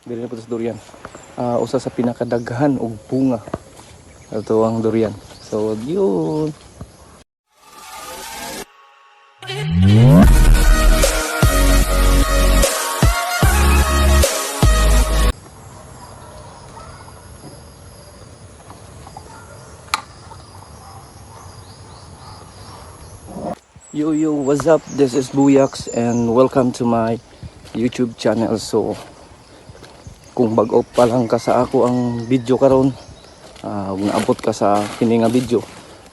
Dili na po sa durian. Ah, usa sa pinakadaghan og bunga. Ito ang durian. So, yun. Yo yo, what's up? This is Buyaks and welcome to my YouTube channel. So, kung bag-o pa lang ka sa ako ang video karon, ah ug naabot ka sa kini nga video,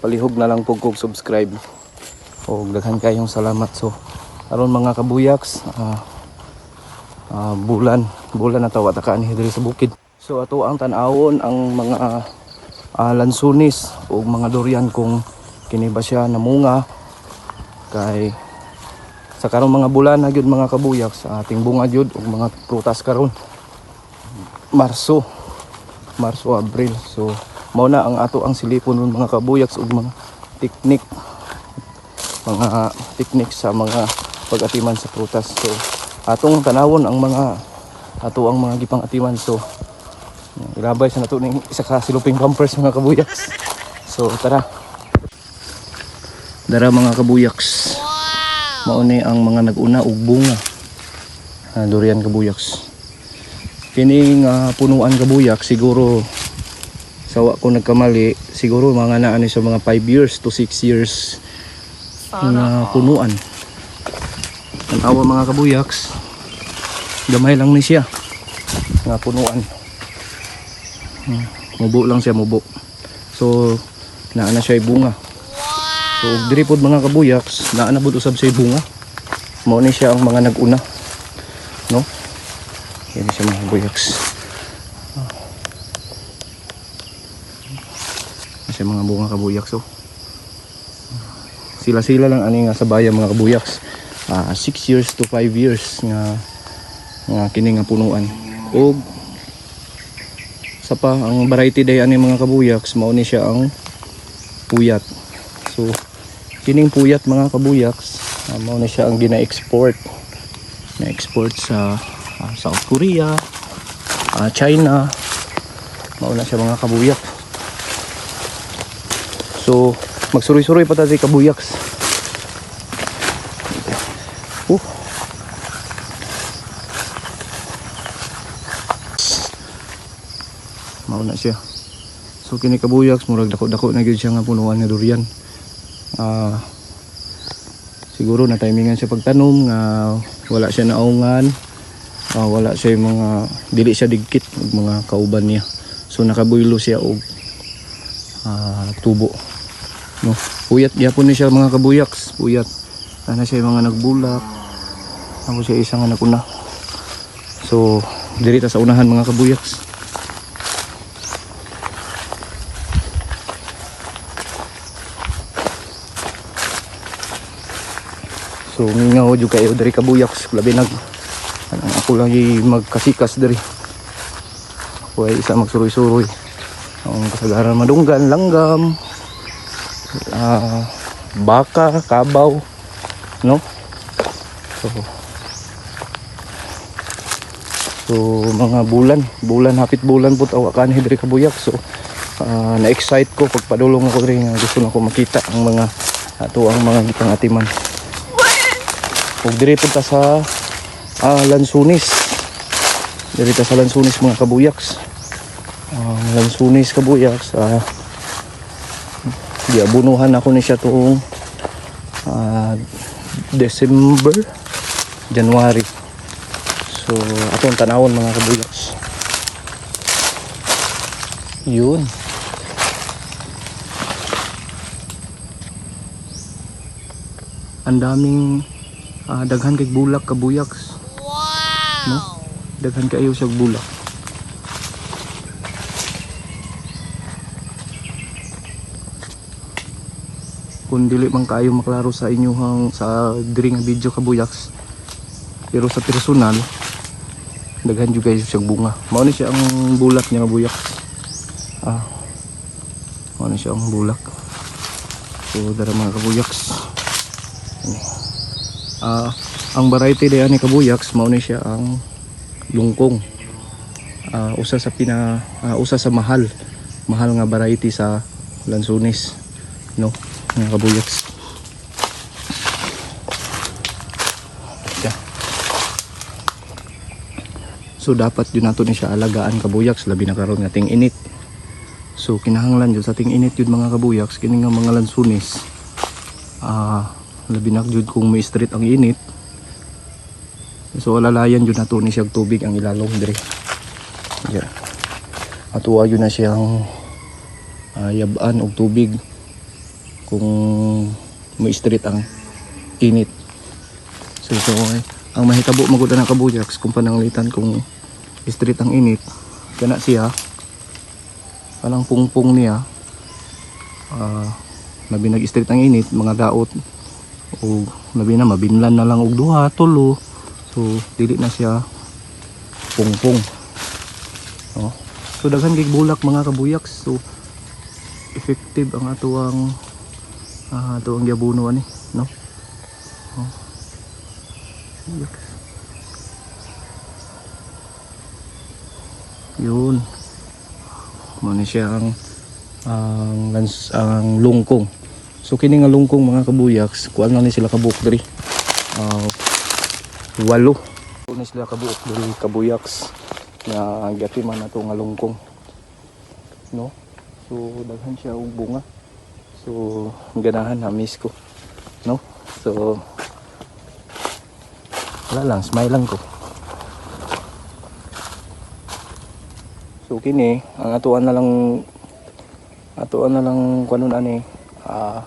palihog na lang pug subscribe. O daghan kayong salamat. So, aron mga kabuyaks, ah ah, bulan, bulan na tawa takaan diri sa bukid. So, ato ang tan-awon ang mga ah, lansunis o mga durian kung kini ba siya namunga kay sa karong mga bulan na gyud mga kabuyak sa ating bunga gyud ug mga prutas karon Marso. Marso Abril. So mao na ang ato ang silipon ng mga kabuyaks ug mga teknik. Mga teknik sa mga pag-atiman sa prutas. So atong tanawon ang mga ato ang mga gipang-atiman. So grabay sa nato ning isa ka siluping bumpers mga kabuyaks so tara. Dara mga kabuyaks. Mao ni ang mga nag-una og bunga. Ah, durian kabuyaks. Kining ah, punuan kabuyak siguro sawa ko nagkamali siguro mga naani sa mga 5 years to 6 years na punuan. Ang awa mga kabuyaks. Gamay lang ni siya. Nga punuan. Hmm, Mubo lang siya mubo. So naana siya bunga. So diri pod mga kabuyaks, naa na pod usab sa bunga. Mao ni siya ang mga nag-una. No? Yan siya mga kabuyaks. Yan siya mga bunga kabuyaks so. Sila-sila lang ani nga sa bayan mga kabuyaks. 6 years to 5 years nga nga kini nga punuan. Og sa pa ang variety day ani mga kabuyaks mao ni siya ang puyat. So kining puyat mga kabuyaks uh, mao na siya ang gina-export na-export sa ah, South Korea ah, China. Mao na siya mga kabuyak so magsuroy-suroy pa tayo kabuyaks. Uh. mao na siya. So kini kabuyaks murag dako-dako na gyud siya nga punuan nga durian. Ah siguro na timingan siya pagtanom nga wala siya naungan ah, wala siya yung mga dili siya digkit mga kauban niya. So nakabuylo siya og ah, tubo. No? Puyat gyapon ni siya mga kabuyaks puyat. Ana siya yung mga nagbulak. Ako siya isang anak una. So diri sa unahan mga kabuyaks. So mingaw jud kayo dari kabuyaks. Labi nag anong ako lagi magkasikas dari. Ako ay isa magsuroy-suroy. Ang kasagaran madunggan, langgam, ah, baka, kabaw, no? So, so mga bulan, bulan hapit bulan po tawa kan dari kabuyak. So ah, na-excite ko pag padulong ako rin gusto na ko makita ang mga ato ang mga pangatiman. Ug diri punta sa ah, Lansunis. Diri ta sa Lansunis mga kabuyaks. Ah, Lansunis kabuyaks. Ah, giabunuhan ako ni siya tuong ah, December, January. So, atong tanawon mga kabuyaks. Yun. Ang daming ah, daghan kay bulak kabuyaks. No? Daghan kayo sa bulak. Kung dili man kayo maklaro sa inyong sa diri nga video kabuyaks. Pero sa personal daghan jud kayo sa bunga. Mao ni siya ang bulak niya nga. Ah. Mao ni siya ang bulak. So dara mga kabuyaks. Ah, ang variety diyan ni kabuyaks mao ni siya ang lungkong. ah, usa sa pina ah, usa sa mahal. Mahal nga variety sa lansunis no mga kabuyaks. So dapat yun nato ni siya alagaan kabuyaks labi na karon nga ting init so kinahanglan yun sa ting init yun mga kabuyaks kini nga mga lansunis ah labi na jud kung may street ang init so alalayan yun nato ni siyang tubig ang ilalong dire yeah. atuwa yun na siyang ah, yabaan og tubig kung may street ang init. So so eh, ang mahitabo magud na kabuyaks kung pananglitan kung street ang init kana siya kanang pungpong niya ah labi nag street ang init mga daot o labi na mabinlan na lang og duha tulo so dili na siya pungpong oh so daghan kay bulak mga kabuyaks so effective ang atuang ah atuang giabuno ani no oh. Yun Muna siya ang ang lans ang lungkong. So kini nga lungkong mga kabuyaks, kuan lang ni sila kabuok diri. Walo. Kuan sila kabuok diri kabuyaks na gati man nato nga lungkong. No? So daghan siya og bunga. So ganahan na miss ko. No? So wala lang, smile lang ko. So kini, ang atuan na lang atuan na lang kunon ani ah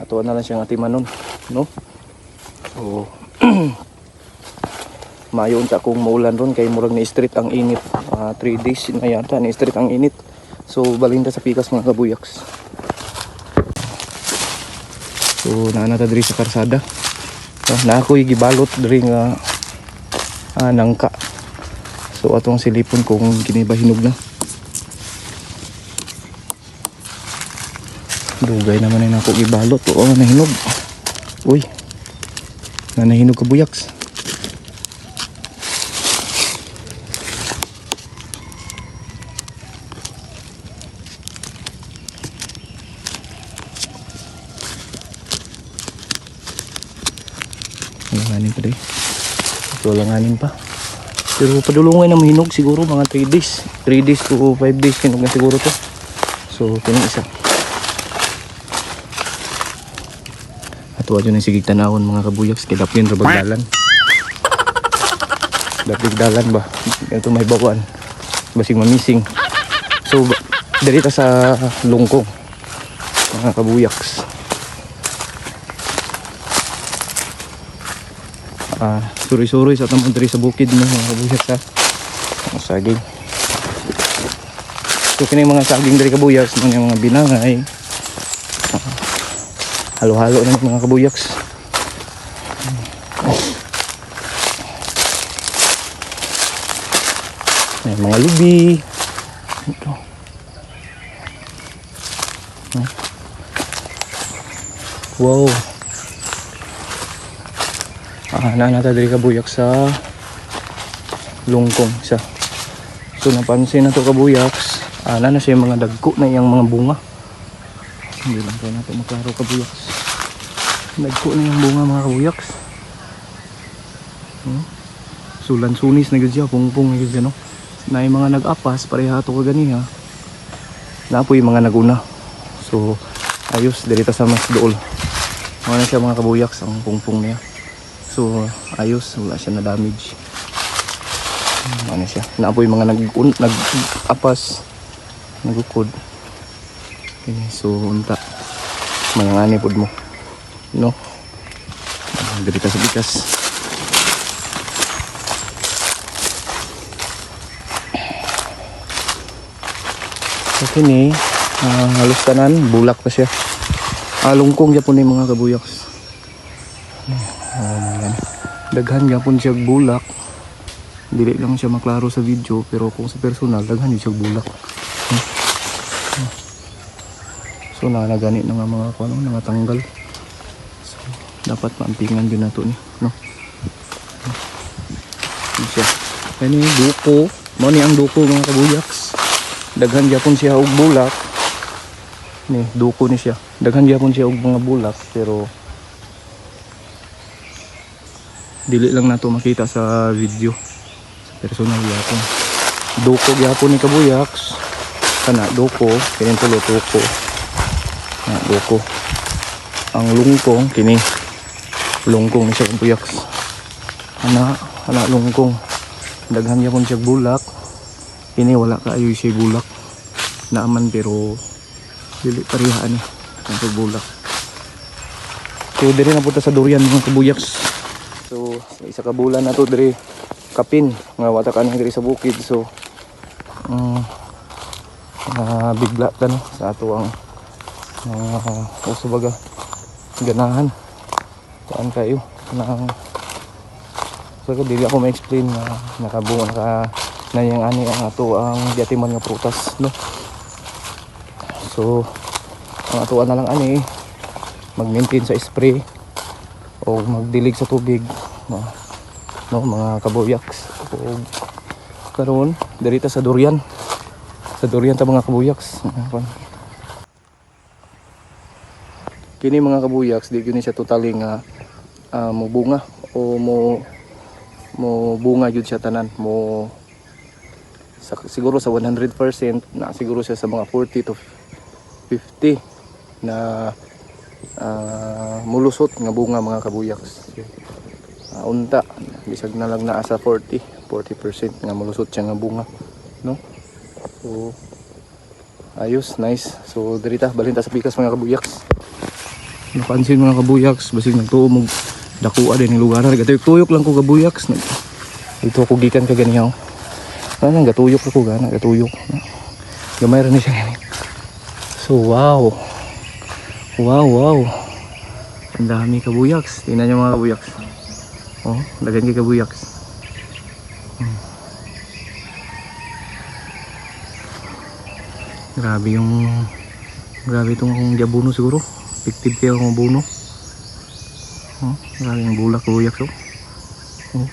atuan na lang siyang atimanon no so mayo unta kung maulan ron kay murag ni street ang init 3 days na yata ni street ang init so balinda sa pikas mga kabuyaks so naana ta diri sa karsada ah, na ako'y gibalot diri nga ah, nangka so atong silipon kung ginibahinog na Dugay naman yung ako ibalot. Oo, nahinog. Uy. Na nahinog ka buyaks. Langanin pa rin. Ito langanin pa. Pero padulungan na mahinog siguro mga 3 days. 3 days to 5 days hinog na siguro to. So, tinong isa. Ato ato na sige tanawon mga kabuyaks kay dapin ra bagdalan. Dapig dalan ba? Ito may bawan. Basing mamising. So ta sa lungkong. Mga kabuyaks. Ah, suri-suri sa tamang diri sa bukid mo mga kabuyaks ha. Ang saging. So kini mga saging diri kabuyaks mga mga binangay. Halo-halo na mga kabuyaks. May mga lubi. Ito. Wow. Ah, naanata diri kabuyaks sa lungkong isa. So napansin na to kabuyaks. Ah, na siya yung mga dagko na iyang mga bunga. Hindi lang tayo natin maklaro kabuyaks. Nagko na yung bunga mga kabuyaks. Hmm? So lansunis na siya, pungpong na siya, no? Na yung mga nag-apas, pareha to kaganiha. Na po yung mga naguna. So ayos, dirita sa mas dool. Mga na siya mga kabuyaks, ang pungpong niya. So ayos, wala siya na damage. Ano siya? Na po yung mga nag nag-apas, nagukod. Kini so unta mangangani pud mo. No. Ah, Diri ka sa bikas. So kini ah, halos tanan bulak pa siya. Ah, lungkong gyapon ni mga kabuyaks. Man. Daghan gyapon siya bulak. Dili lang siya maklaro sa video pero kung sa personal daghan siya bulak. So nalagani na nga mga kuno nga tanggal. So dapat maampingan yun nato ni, no. Ano siya? Kani buko, Mao ni ang duko mga kabuyaks. Daghan gyapon siya og bulak. Ni duko ni siya. Daghan gyapon siya og mga bulak pero dili lang nato makita sa video. Sa personal gyapon. Duko gyapon ni kabuyaks. Kana duko, kini tulo duko. Na duko. Ang lungkong kini lungkong ni siya kabuyaks. Ana, ana lungkong. Daghan gyapon siya bulak. Kini wala kaayo siya bulak. Naaman pero dili parihaan ni ang bulak. So diri na punta sa durian mga kabuyaks. So sa isa ka bulan na to diri kapin nga wata kaning diri sa bukid. So um, uh, bigla ta no sa ato ang uh, uso baga ganahan. Saan kayo? Nang So ko dili ako ma-explain na nakabunga naka na yang ani ang ato ang giatiman nga prutas no. So ang ato na lang ani mag-maintain sa spray o magdilig sa tubig no, no mga kabuyaks o karon dirita sa durian sa durian ta mga kabuyaks kini mga kabuyaks di gyud siya totally nga ah, mubunga o mo mo bunga jud siya tanan. Mo sa, siguro sa 100% na siguro siya sa mga 40 to 50 na ah, mulusot nga bunga mga kabuyaks. Ah, unta bisag na lang naa sa 40 40% nga mulusot siya nga bunga no? So ayos nice. So dirita balinta sa pikas mga kabuyaks napansin mga kabuyaks basig nagtuo mo dakuha din yung lugar. Gatuyok tuyok lang ko kabuyaks. Dito ako gikan ka ganiyaw ano gatuyok ako gana gatuyok gamay rin siya gani so wow. Wow wow. Ang dami kabuyaks. Tingnan nyo mga kabuyaks. Oh dagan kay kabuyaks. Hmm. grabe yung grabe itong jabuno siguro Effective kayo kung buno. Oh, bulak kuyak so. Oh,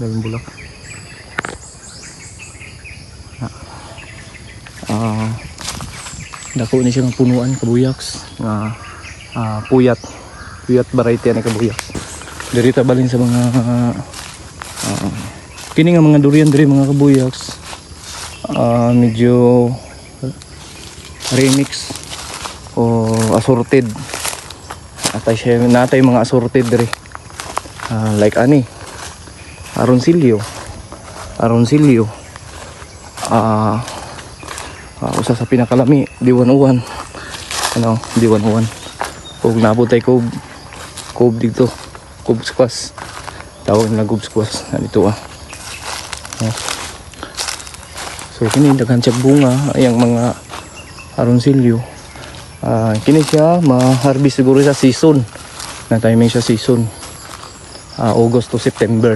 maraming bulak. Ah. Ah. dako ni siya ng punuan kabuyaks nga ah, puyat. Puyat variety ni kabuyaks. Diri ta balin sa mga ah, kini nga mga durian diri mga kabuyaks. Ah, medyo remix o assorted. Atay siya natay mga assorted diri. Ah, like ani aronsilyo aronsilyo ah ah, usa sa pinakalami diwan-uwan ano diwan-uwan ug nabutay ko kob dito. Kob squash. Tawag nila kob squash dito ah. Ah. so kini daghan bunga ayang mga aronsilyo Ah, kini siya ma-harvest siguro sa season. Na timing siya season. Ah, August to September.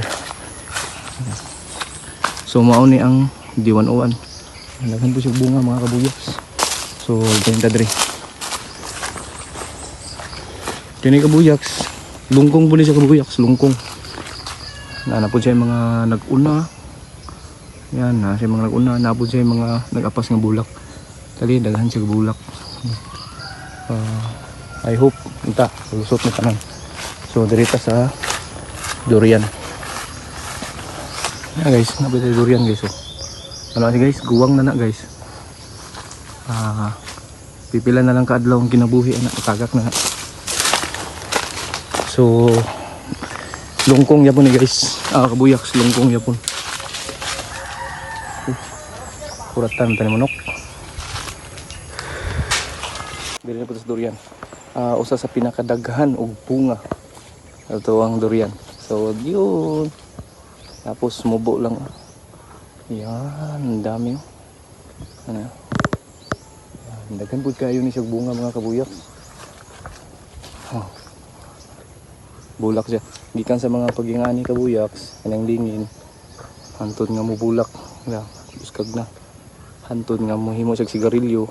So mao ni ang D101. Naghan po siya bunga mga kabuyas. So benta diri. Kini kabuyaks. Lungkong po ni siya kabuyaks, lungkong. Na po siya mga nag-una. Yan, na siya mga nag-una, na po siya mga nag-apas nga bulak. Kali daghan siya bulak. Uh, I hope unta lusot mo tanan. So dirita sa durian. Yeah guys, nabili durian guys. Oh. Ano guys, guwang na na guys. Ah, pipila na lang kaadlaw ang kinabuhi anak tagak na. So lungkong yapon ni guys. Ah, kabuyaks lungkong yapon. Uh, kuratan tani manok. Dili na sa durian. Ah, usa sa pinakadaghan og bunga. Ito ang durian. So, yun. Tapos mubo lang. Yan, dami. oh. Ano? Yan, daghan kayo ni siya bunga mga kabuyak. Oh. Bulak siya. Gikan sa mga pagingani kabuyaks, kanang dingin. Hantod nga mo bulak. Nga, buskag na. Hantod nga mo himo siya sigarilyo.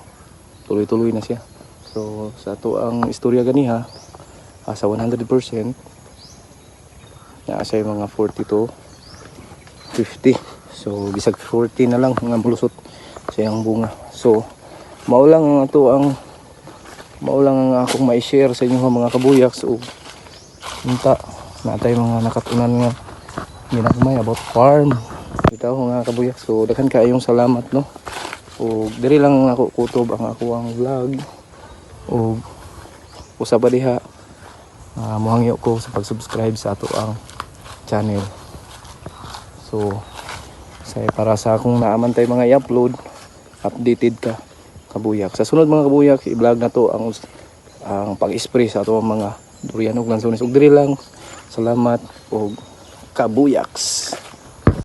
Tuloy-tuloy na siya. So sa to ang istorya ganiha ah, sa 100% na sa mga 40 to 50. So bisag 40 na lang nga mulusot sa iyang bunga. So mao lang ang ato ang mao lang ang akong mai-share sa inyo mga kabuyak. So unta natay mga nakatunan nga ginagmay about farm. Ito mga kabuyak. So daghan kaayong salamat no. O diri lang ako kutob ang ako ang vlog. O usa pa diha uh, mohangyo ko sa pag-subscribe sa ato ang channel. So say para sa akong naamantay mga i-upload updated ka kabuyak. Sa sunod mga kabuyak i-vlog na to ang ang pag-spray sa ato mga durian ug lansones ug diri lang salamat og kabuyaks.